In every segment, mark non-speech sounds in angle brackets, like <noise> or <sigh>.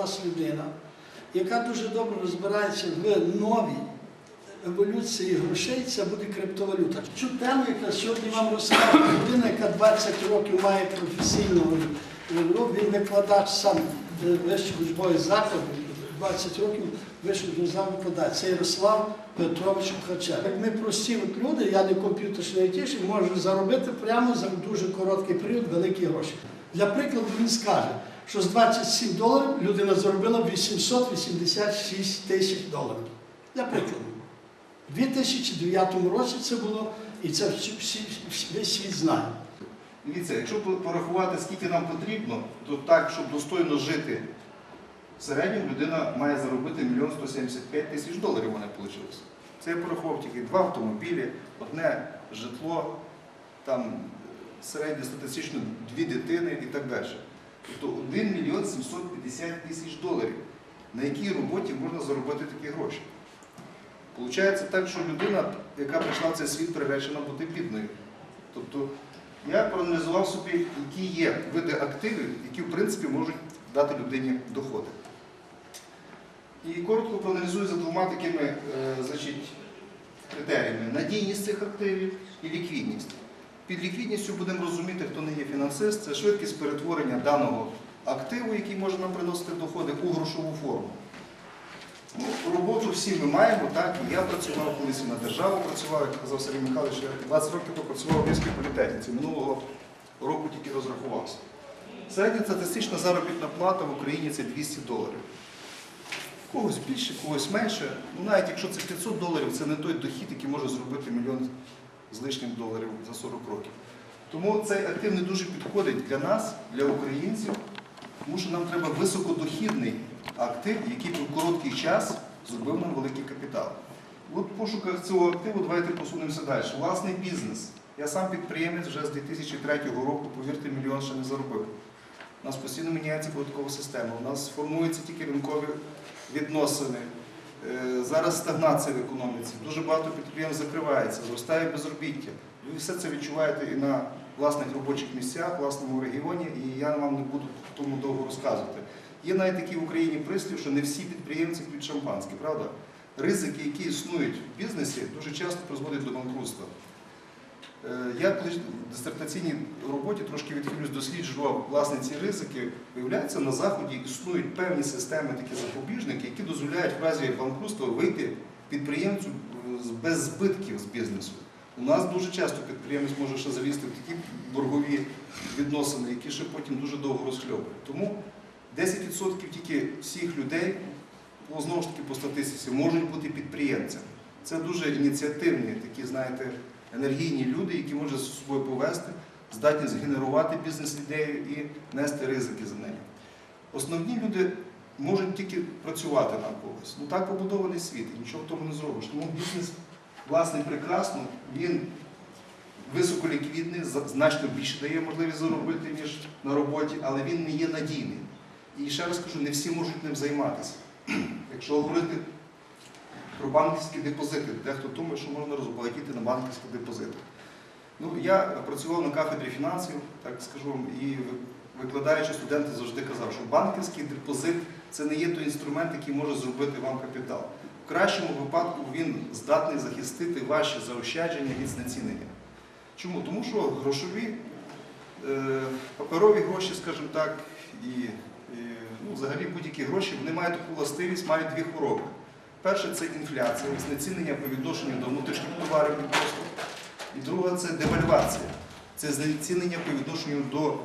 нас людина, яка дуже добре розбирається в новій еволюції грошей, це буде криптовалюта. Цю тему, яка сьогодні вам розкаже людина, яка 20 років має професійну гру, він викладач сам вищих учбових закладів, 20 років вищих учбових викладач. Це Ярослав Петрович Качер. Як ми прості люди, я не комп'ютерний айтішник, можу заробити прямо за дуже короткий період великі гроші. Для прикладу він скаже, що з 27 доларів людина заробила 886 тисяч доларів. Для прикладу. У 2009 році це було, і це всі, весь світ знає. Дивіться, якщо порахувати, скільки нам потрібно, то так, щоб достойно жити, в середньому людина має заробити 1 175 тисяч доларів у мене вийшло. Це я порахував тільки два автомобілі, одне житло, там середньостатистично дві дитини і так далі. Тобто 1 мільйон 750 тисяч доларів. На якій роботі можна заробити такі гроші? Получається так, що людина, яка прийшла в цей світ, приречена бути бідною. Тобто я проаналізував собі, які є види активів, які в принципі можуть дати людині доходи. І коротко проаналізую за двома такими е, значить, критеріями: надійність цих активів і ліквідність. Під ліквідністю будемо розуміти, хто не є фінансист, це швидкість перетворення даного активу, який може нам приносити доходи, у грошову форму. Ну, роботу всі ми маємо, так, і я працював колись на державу працював, як казав Сергій Михайлович, я 20 років попрацював в Львівській політехніці, минулого року тільки розрахувався. Середня статистична заробітна плата в Україні це 200 доларів. Когось більше, когось менше. Ну, навіть якщо це 500 доларів, це не той дохід, який може зробити мільйон з лишнім доларів за 40 років. Тому цей актив не дуже підходить для нас, для українців, тому що нам треба високодохідний актив, який в короткий час зробив нам великий капітал. От в пошуках цього активу давайте посунемося далі. Власний бізнес. Я сам підприємець вже з 2003 року, повірте, мільйон ще не заробив. У нас постійно міняється податкова система, у нас формуються тільки ринкові відносини. Е, Зараз стагнація в економіці, дуже багато підприємств закривається, зростає безробіття. Ви все це відчуваєте і на власних робочих місцях, власному регіоні, і я вам не буду тому довго розказувати. Є навіть такий в Україні прислів, що не всі підприємці п'ють шампанське, правда? Ризики, які існують в бізнесі, дуже часто призводять до банкрутства. Е, Я колись в дисертаційній роботі трошки відхилюсь, досліджував власне ці ризики. Виявляється, на Заході існують певні системи, такі запобіжники, які дозволяють в разі банкрутства вийти підприємцю е, без збитків з бізнесу. У нас дуже часто підприємець може ще залізти в такі боргові відносини, які ще потім дуже довго розхльовують. Тому 10% тільки всіх людей, знову ж таки по статистиці, можуть бути підприємцями. Це дуже ініціативні, такі, знаєте, енергійні люди, які можуть з собою повести, здатні згенерувати бізнес-ідею і нести ризики за нею. Основні люди можуть тільки працювати на когось. Ну так побудований світ, і нічого в тому не зробиш. Тому бізнес, власне, прекрасно, він високоліквідний, значно більше дає можливість заробити, ніж на роботі, але він не є надійний. І ще раз кажу, не всі можуть ним займатися. <clears throat> Якщо говорити про банківські депозити, дехто думає, що можна розбагатіти на банківські депозити. Ну, я працював на кафедрі фінансів, так скажу і викладаючи студенти завжди казав, що банківський депозит це не є той інструмент, який може зробити вам капітал. В кращому випадку він здатний захистити ваші заощадження від знецінення. Чому? Тому що грошові, е, паперові гроші, скажімо так, і, і ну, взагалі будь-які гроші, вони мають таку властивість, мають дві хвороби. Перше це інфляція, знецінення по відношенню до внутрішніх товарів і послуг. І друга це девальвація. Це знецінення по відношенню до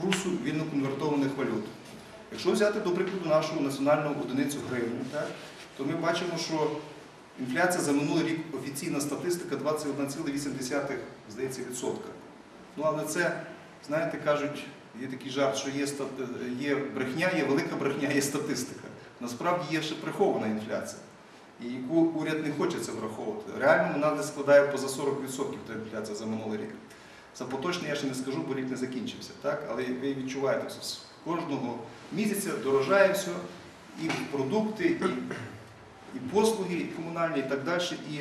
курсу вільно конвертованих валют. Якщо взяти, до прикладу, нашу національну одиницю гривню, так, то ми бачимо, що інфляція за минулий рік офіційна статистика 21,8 здається, відсотка. Ну але це, знаєте, кажуть, є такий жарт, що є брехня, є велика брехня, є статистика. Насправді є ще прихована інфляція, і яку уряд не хоче це враховувати. Реально вона десь складає поза 40% та інфляція за минулий рік. За поточний я ще не скажу, бо рік не закінчився. Так? Але ви відчуваєте, що кожного місяця дорожає все, і продукти, і, і послуги, і комунальні, і так далі. І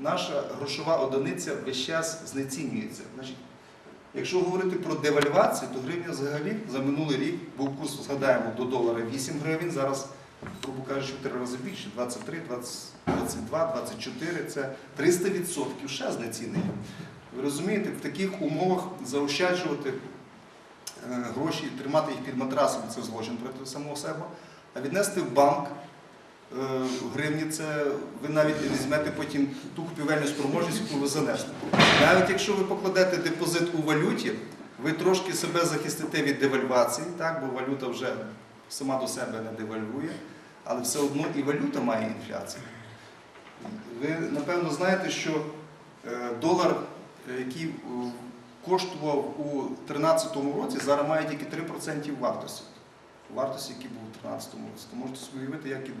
наша грошова одиниця весь час знецінюється. Значить, Якщо говорити про девальвацію, то гривня взагалі за минулий рік був курс, згадаємо, до долара 8 гривень, зараз, грубо кажучи, в три рази більше, 23, 20, 22, 24, це 300% ще знецінення. Ви розумієте, в таких умовах заощаджувати е, гроші, тримати їх під матрасом це злочин проти самого себе, а віднести в банк е, гривні це ви навіть не візьмете потім ту купівельну спроможність, яку ви занесли. Навіть якщо ви покладете депозит у валюті, ви трошки себе захистите від девальвації, так, бо валюта вже сама до себе не девальвує, але все одно і валюта має інфляцію. Ви напевно знаєте, що е, долар, е, який е, коштував у 2013 році, зараз має тільки 3% вартості. Вартості, які був у 2013 році. То можете собі уявити, як і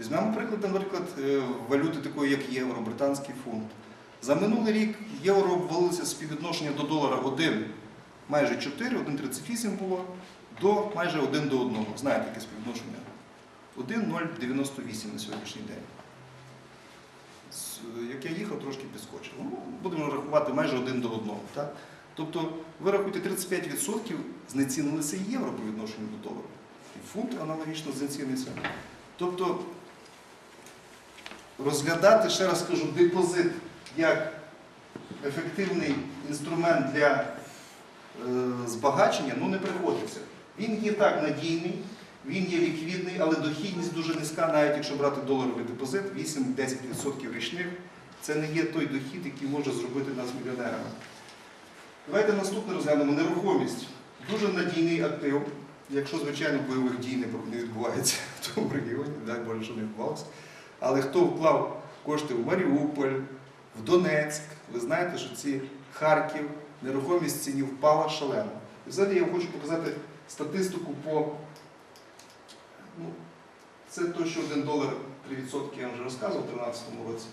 Візьмемо приклад, наприклад, валюти такої, як євро, британський фунт. За минулий рік євро обвалився співвідношення до долара 1, майже 4, 1,38 було, до майже 1 до 1. Знаєте, яке співвідношення? 1,098 на сьогоднішній день. Як я їхав, трошки підскочило. Ну, будемо рахувати майже 1 до 1. Так? Тобто, ви рахуєте 35% знецінилися євро по відношенню до долара. І фунт аналогічно знецінився. Тобто розглядати, ще раз кажу, депозит як ефективний інструмент для е, збагачення, ну не приходиться. Він є так надійний, він є ліквідний, але дохідність дуже низька, навіть якщо брати доларовий депозит, 8-10% річних. Це не є той дохід, який може зробити нас мільйонерами. Давайте наступне розглянемо нерухомість. Дуже надійний актив, якщо, звичайно, бойових дій не відбувається <laughs> в тому регіоні, дай Боже, що не відбувалося. Але хто вклав кошти в Маріуполь, в Донецьк, ви знаєте, що ці Харків, нерухомість ціні впала шалено. І взагалі я хочу показати статистику по. Ну, це то, що 1 долар 3% я вже розказував у 2013 році.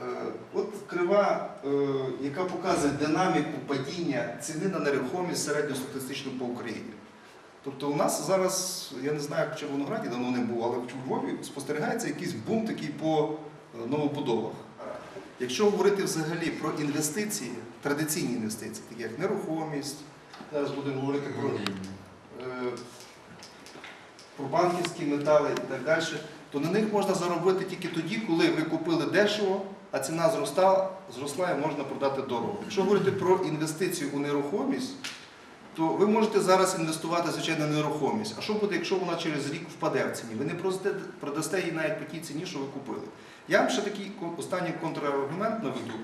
Е, От крива, е, яка показує динаміку падіння ціни на нерухомість середньостатистично по Україні. Тобто у нас зараз, я не знаю, як в Червонограді давно не був, але в Львові спостерігається якийсь бум такий по е, новобудовах. Якщо говорити взагалі про інвестиції, традиційні інвестиції, такі як нерухомість, зараз будемо говорити про, про банківські метали і так далі, то на них можна заробити тільки тоді, коли ви купили дешево, а ціна зростала, зросла і можна продати дорого. Якщо говорити про інвестицію у нерухомість, то ви можете зараз інвестувати, звичайно, нерухомість. А що буде, якщо вона через рік впаде в ціні? Ви не продасте, її навіть по тій ціні, що ви купили. Я вам ще такий останній контраргумент наведу.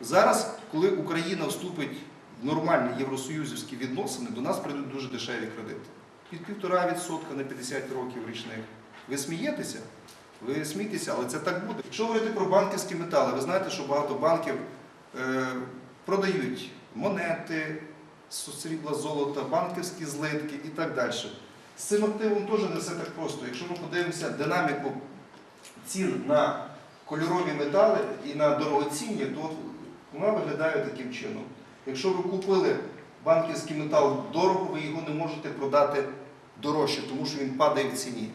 Зараз, коли Україна вступить нормальні євросоюзівські відносини, до нас прийдуть дуже дешеві кредити. Під півтора відсотка на 50 років річних. Ви смієтеся? Ви смієтеся, але це так буде. Якщо говорити про банківські метали, ви знаєте, що багато банків е, продають монети, срібла, золота, банківські злитки і так далі. З цим активом теж не все так просто. Якщо ми подивимося динаміку цін на кольорові метали і на дорогоцінні, то вона виглядає таким чином. Якщо ви купили банківський метал дорого, ви його не можете продати дорожче, тому що він падає в ціні.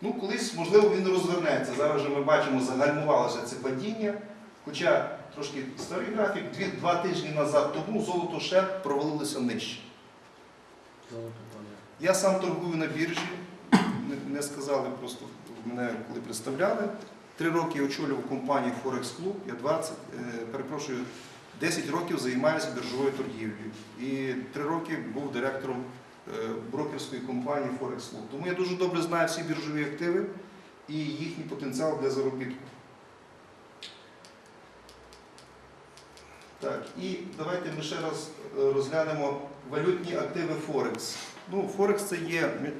Ну, колись, можливо, він розвернеться. Зараз вже ми бачимо, загальмувалося це падіння. Хоча трошки старий графік, дві, два тижні назад тому золото ще провалилося нижче. Я сам торгую на біржі, не, не сказали просто мене, коли представляли. Три роки я очолював компанію Forex Club, я 20, е, перепрошую, 10 років займаюся біржовою торгівлею. І три роки був директором е, брокерської компанії Forex Club. Тому я дуже добре знаю всі біржові активи і їхній потенціал для заробітку. Так, і давайте ми ще раз е, розглянемо валютні активи Форекс. Ну, Форекс це є е,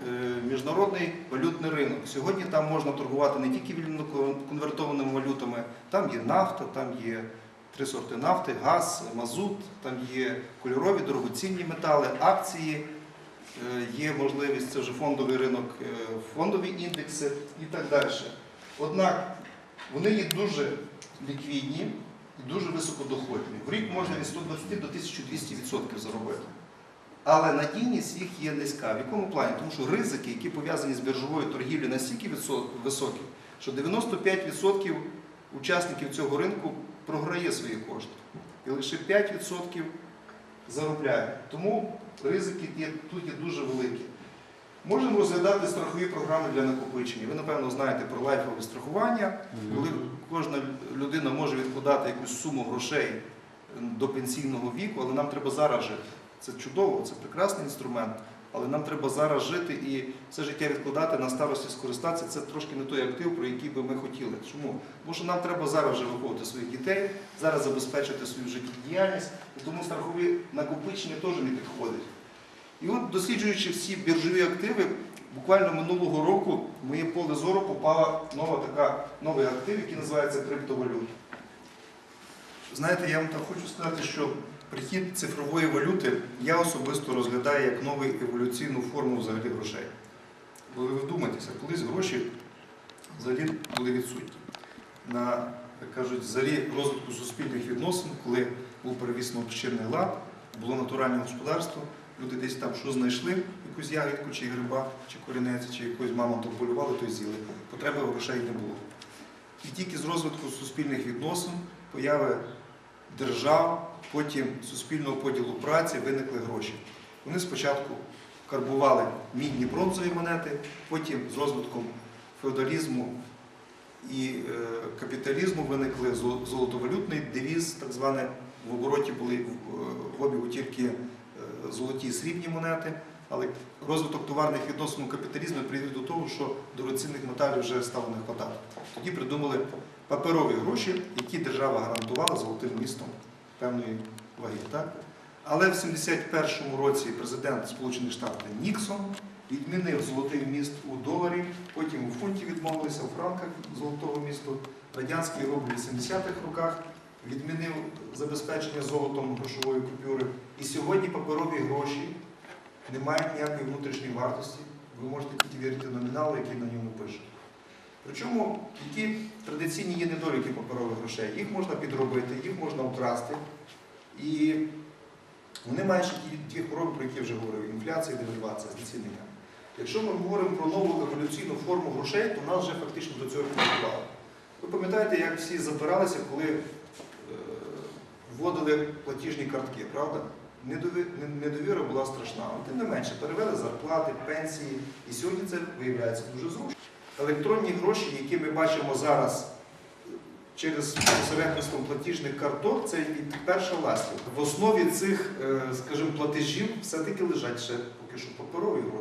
міжнародний валютний ринок. Сьогодні там можна торгувати не тільки вільно конвертованими валютами, там є нафта, там є три сорти нафти, газ, мазут, там є кольорові дорогоцінні метали, акції, е, є можливість, це вже фондовий ринок, е, фондові індекси і так далі. Однак вони є дуже ліквідні і дуже високодоходні. В рік можна від 120 до 1200% заробити. Але надійність їх є низька. В якому плані? Тому що ризики, які пов'язані з біржовою торгівлею, настільки високі, що 95% учасників цього ринку програє свої кошти. і лише 5% заробляють. Тому ризики є, тут є дуже великі. Можемо розглядати страхові програми для накопичення. Ви, напевно, знаєте про лайфове страхування, коли кожна людина може відкладати якусь суму грошей до пенсійного віку, але нам треба зараз жити. Це чудово, це прекрасний інструмент, але нам треба зараз жити і все життя відкладати на старості скористатися. Це трошки не той актив, про який би ми хотіли. Чому? Тому що нам треба зараз вже виховувати своїх дітей, зараз забезпечити свою життєдіяльність, тому страхові накопичення теж не підходить. І от досліджуючи всі біржові активи, буквально минулого року в моє поле зору попала нова така, новий актив, який називається криптовалюта. Знаєте, я вам так хочу сказати, що прихід цифрової валюти я особисто розглядаю як нову еволюційну форму взагалі грошей. Бо ви вдумайтеся, колись гроші взагалі були відсутні. На, як кажуть, зарі розвитку суспільних відносин, коли був перевісно общинний лад, було натуральне господарство, люди десь там що знайшли, якусь ягідку, чи гриба, чи корінець, чи якусь мамонту полювали, то й з'їли. Потреби грошей не було. І тільки з розвитку суспільних відносин, появи держав, потім суспільного поділу праці виникли гроші. Вони спочатку карбували мідні бронзові монети, потім з розвитком феодалізму і е, капіталізму виникли золотовалютний девіз, так зване, в обороті були в, е, обігу тільки е, золоті і срібні монети, але розвиток товарних відносин у капіталізмі привів до того, що дорогоцінних металів вже стало не хватати. Тоді придумали паперові гроші, які держава гарантувала золотим містом певної ваги. Так? Але в 71-му році президент Сполучених Штатів Ніксон відмінив золотий міст у доларі, потім у фунті відмовилися, у франках золотого місту. Радянський рубль в 80-х роках відмінив забезпечення золотом грошової купюри. І сьогодні паперові гроші не мають ніякої внутрішньої вартості. Ви можете тільки вірити номіналу, який на ньому пише. Причому які традиційні є недоліки паперових грошей. Їх можна підробити, їх можна вкрасти. І вони мають ще ті, хвороби, про які я вже говорив, інфляція, девальвація, знецінення. Якщо ми говоримо про нову еволюційну форму грошей, то нас вже фактично до цього підготували. Ви пам'ятаєте, як всі забиралися, коли е, вводили платіжні картки, правда? Недові- не- Недовіра була страшна. Але тим не менше, перевели зарплати, пенсії. І сьогодні це виявляється дуже зручно. Електронні гроші, які ми бачимо зараз через посередництво платіжних карток, це перша ластівка. В основі цих, е, скажімо, платежів все-таки лежать ще поки що паперові гроші.